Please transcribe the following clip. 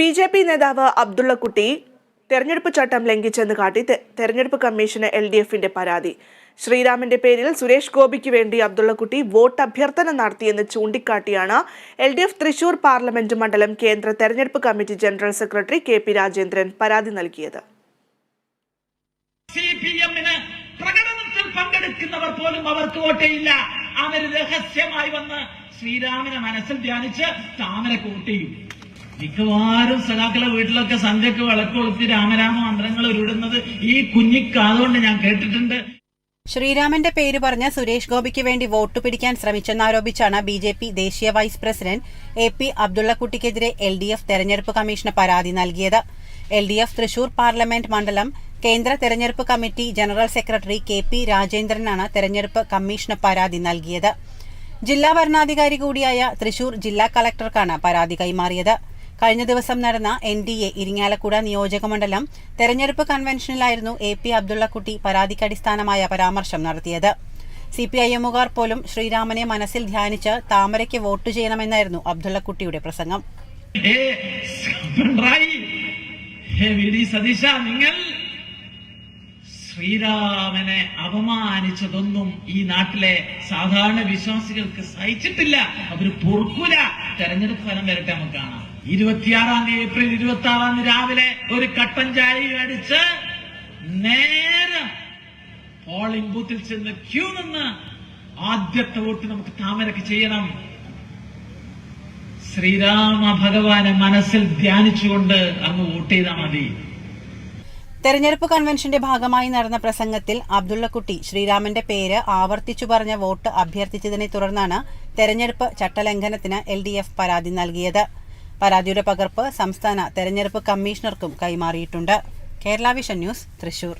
B J P നേതാവ് അബ്ദുള്ളക്കുട്ടി തെരഞ്ഞെടുപ്പ് ചട്ടം ലംഘിച്ചെന്ന് കാട്ടി തെരഞ്ഞെടുപ്പ് കമ്മീഷന് എൽ ഡി എഫിന്റെ പരാതി. ശ്രീരാമന്റെ പേരിൽ സുരേഷ് ഗോപിക്ക് വേണ്ടി അബ്ദുള്ളക്കുട്ടി വോട്ട് അഭ്യർത്ഥന നടത്തിയെന്ന് ചൂണ്ടിക്കാട്ടിയാണ് L D F Thrissur parliament മണ്ഡലം കേന്ദ്ര തെരഞ്ഞെടുപ്പ് committee general secretary K P Rajendran പരാതി നൽകിയത്. ശ്രീരാമിനെ പോലും അവർക്ക് അവർ രഹസ്യമായി വന്ന് മനസ്സിൽ ധ്യാനിച്ച് താമര വോട്ട് ചെയ്യും മിക്കവാറും സഖാക്കളെ വീട്ടിലൊക്കെ സന്ധ്യക്ക് വിളക്ക് കൊളുത്തി രാമരാമ മന്ത്രങ്ങൾ ഉരുടുന്നത് ഈ കുഞ്ഞിക്കാതുകൊണ്ട് ഞാൻ കേട്ടിട്ടുണ്ട്. ശ്രീരാമന്റെ പേര് പറഞ്ഞ് സുരേഷ് ഗോപിക്ക് വേണ്ടി വോട്ട് പിടിക്കാൻ ശ്രമിച്ചെന്നാരോപിച്ചാണ് ബി ജെ പി ദേശീയ വൈസ് പ്രസിഡന്റ് എ പി അബ്ദുള്ളക്കുട്ടിക്കെതിരെ എൽ ഡി എഫ് തെരഞ്ഞെടുപ്പ് കമ്മീഷന് പരാതി നൽകിയത്. L D F Thrissur parliament മണ്ഡലം കേന്ദ്ര തെരഞ്ഞെടുപ്പ് committee general secretary K P രാജേന്ദ്രനാണ് തെരഞ്ഞെടുപ്പ് കമ്മീഷന് പരാതി നൽകിയത്. ജില്ലാ ഭരണാധികാരി കൂടിയായ തൃശൂർ ജില്ലാ കളക്ടർക്കാണ് പരാതി കൈമാറിയത്. കഴിഞ്ഞ ദിവസം നടന്ന എൻ ഡി എ ഇരിങ്ങാലക്കുട നിയോജകമണ്ഡലം തെരഞ്ഞെടുപ്പ് കൺവെൻഷനിലായിരുന്നു എ പി അബ്ദുള്ളക്കുട്ടി പരാതിക്കടിസ്ഥാനമായ പരാമർശം നടത്തിയത്. സി പി ഐ എമ്മുകാർ പോലും ശ്രീരാമനെ മനസ്സിൽ ധ്യാനിച്ച് താമരയ്ക്ക് വോട്ട് ചെയ്യണമെന്നായിരുന്നു അബ്ദുള്ളക്കുട്ടിയുടെ പ്രസംഗം. ശ്രീരാമനെ അപമാനിച്ചതൊന്നും ഈ നാട്ടിലെ സാധാരണ വിശ്വാസികൾക്ക് സഹിച്ചിട്ടില്ല. അവർ പൊറുക്കൂല. തെരഞ്ഞെടുപ്പ് ഫലം വരട്ടെ നമുക്ക് കാണാം. ഇരുപത്തിയാറാം തീയതി ഏപ്രിൽ ഇരുപത്തി ആറാം തീയതി രാവിലെ ഒരു കട്ടൻ ചായ അടിച്ച് നേരെ പോളിംഗ് ബൂത്തിൽ ചെന്ന് ക്യൂ നിന്ന് ആദ്യത്തെ വോട്ട് നമുക്ക് താമരക്ക് ചെയ്യണം. ശ്രീരാമ ഭഗവാനെ മനസ്സിൽ ധ്യാനിച്ചുകൊണ്ട് അങ്ങ് വോട്ട് ചെയ്താൽ മതി. തെരഞ്ഞെടുപ്പ് കൺവെൻഷന്റെ ഭാഗമായി നടന്ന പ്രസംഗത്തിൽ അബ്ദുള്ളക്കുട്ടി ശ്രീരാമന്റെ പേര് ആവർത്തിച്ചു പറഞ്ഞ വോട്ട് അഭ്യർത്ഥിച്ചതിനെ തുടർന്നാണ് തെരഞ്ഞെടുപ്പ് ചട്ടലംഘനത്തിന് എൽ ഡി എഫ് പരാതി നൽകിയത്. പരാതിയുടെ പകർപ്പ് സംസ്ഥാന തെരഞ്ഞെടുപ്പ് കമ്മീഷണർക്കും കൈമാറിയിട്ടുണ്ട്. Kerala vision news Thrissur.